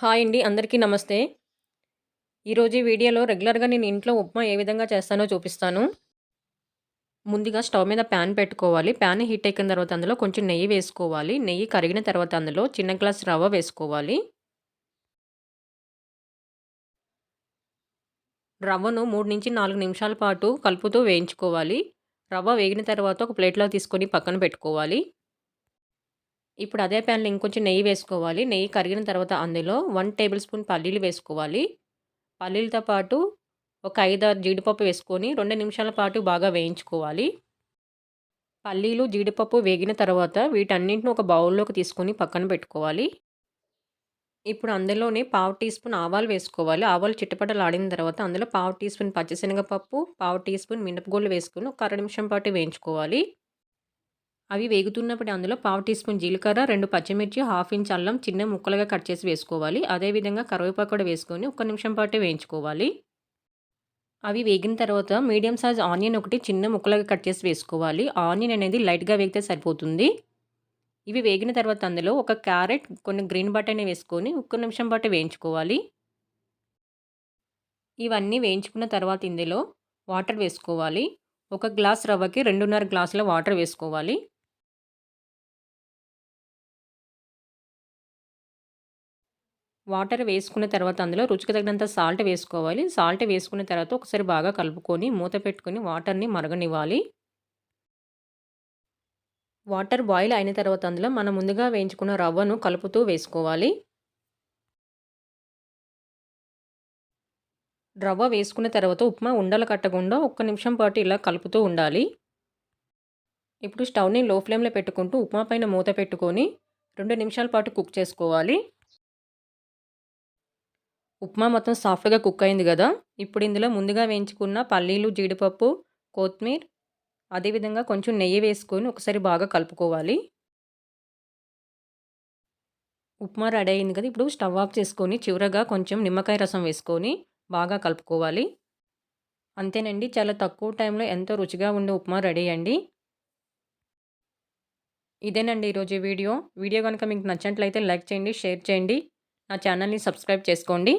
Hi అండి అందరికీ నమస్తే. ఈరోజు ఈ వీడియోలో రెగ్యులర్గా నేను ఇంట్లో ఉప్మా ఏ విధంగా చేస్తానో చూపిస్తాను. ముందుగా స్టవ్ మీద ప్యాన్ పెట్టుకోవాలి. ప్యాన్ హీట్ ఎక్కిన తర్వాత అందులో కొంచెం నెయ్యి వేసుకోవాలి. నెయ్యి కరిగిన తర్వాత అందులో చిన్న గ్లాస్ రవ్వ వేసుకోవాలి. రవ్వను మూడు నుంచి నాలుగు నిమిషాల పాటు కలుపుతూ వేయించుకోవాలి. రవ్వ వేగిన తర్వాత ఒక ప్లేట్లో తీసుకొని పక్కన పెట్టుకోవాలి. ఇప్పుడు అదే ప్యాన్లో ఇంకొంచెం నెయ్యి వేసుకోవాలి. నెయ్యి కరిగిన తర్వాత అందులో వన్ టేబుల్ స్పూన్ పల్లీలు వేసుకోవాలి. పల్లీలతో పాటు ఒక ఐదారు జీడిపప్పు వేసుకొని రెండు నిమిషాల పాటు బాగా వేయించుకోవాలి. పల్లీలు జీడిపప్పు వేగిన తర్వాత వీటన్నింటిని ఒక బౌల్లోకి తీసుకొని పక్కన పెట్టుకోవాలి. ఇప్పుడు అందులోనే పావు టీ స్పూన్ ఆవాలు వేసుకోవాలి. ఆవాలు చిట్టపట్టలాడిన తర్వాత అందులో పావు టీ స్పూన్ పచ్చిశనగపప్పు పావు టీ స్పూన్ మినపగోళ్ళు వేసుకొని ఒక అర నిమిషం పాటు వేయించుకోవాలి. అవి వేగుతున్నప్పుడు అందులో పావు టీ స్పూన్ జీలకర్ర రెండు పచ్చిమిర్చి హాఫ్ ఇంచ్ అల్లం చిన్న ముక్కలుగా కట్ చేసి వేసుకోవాలి. అదేవిధంగా కరివేపాకు కూడా వేసుకొని ఒక నిమిషం పాటు వేయించుకోవాలి. అవి వేగిన తర్వాత మీడియం సైజ్ ఆనియన్ ఒకటి చిన్న ముక్కలుగా కట్ చేసి వేసుకోవాలి. ఆనియన్ అనేది లైట్గా వేగితే సరిపోతుంది. ఇవి వేగిన తర్వాత అందులో ఒక క్యారెట్ కొన్ని గ్రీన్ బటానీ వేసుకొని ఒక్క నిమిషం పాటు వేయించుకోవాలి. ఇవన్నీ వేయించుకున్న తర్వాత ఇందులో వాటర్ వేసుకోవాలి. ఒక గ్లాస్ రవ్వకి రెండున్నర గ్లాసుల వాటర్ వేసుకోవాలి. వాటర్ వేసుకున్న తర్వాత అందులో రుచికి తగినంత సాల్ట్ వేసుకోవాలి. సాల్ట్ వేసుకున్న తర్వాత ఒకసారి బాగా కలుపుకొని మూత పెట్టుకొని వాటర్ని మరగనివ్వాలి. వాటర్ బాయిల్ అయిన తర్వాత అందులో మనం ముందుగా వేయించుకున్న రవ్వను కలుపుతూ వేసుకోవాలి. రవ్వ వేసుకున్న తర్వాత ఉప్మా ఉండలు కట్టకుండా ఒక్క నిమిషం పాటు ఇలా కలుపుతూ ఉండాలి. ఇప్పుడు స్టవ్ని లో ఫ్లేమ్లో పెట్టుకుంటూ ఉప్మా పైన మూత పెట్టుకొని రెండు నిమిషాల పాటు కుక్ చేసుకోవాలి. ఉప్మా మొత్తం సాఫ్ట్గా కుక్ అయింది కదా. ఇప్పుడు ఇందులో ముందుగా వేయించుకున్న పల్లీలు జీడిపప్పు కొత్తిమీర్ అదేవిధంగా కొంచెం నెయ్యి వేసుకొని ఒకసారి బాగా కలుపుకోవాలి. ఉప్మా రెడీ అయింది కదా. ఇప్పుడు స్టవ్ ఆఫ్ చేసుకొని చివరగా కొంచెం నిమ్మకాయ రసం వేసుకొని బాగా కలుపుకోవాలి. అంతేనండి. చాలా తక్కువ టైంలో ఎంతో రుచిగా ఉండే ఉప్మా రెడీ అండి. ఇదేనండి ఈరోజు వీడియో. వీడియో కనుక మీకు నచ్చినట్లయితే లైక్ చేయండి షేర్ చేయండి. నా ఛానల్ని సబ్స్క్రైబ్ చేసుకోండి.